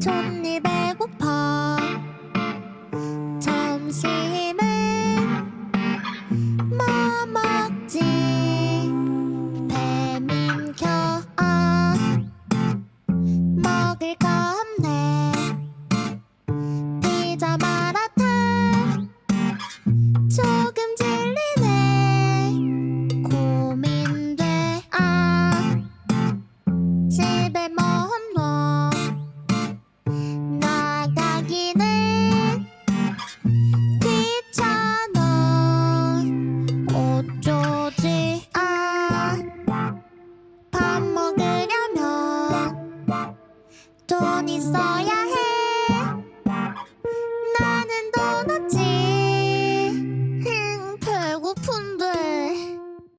촌이 배고파. 점심에 뭐 먹지? 배민 겨아 먹을 거 없네. 피자 마라탕 기는 귀찮아. 어쩌지? 아밥 먹으려면 돈 있어야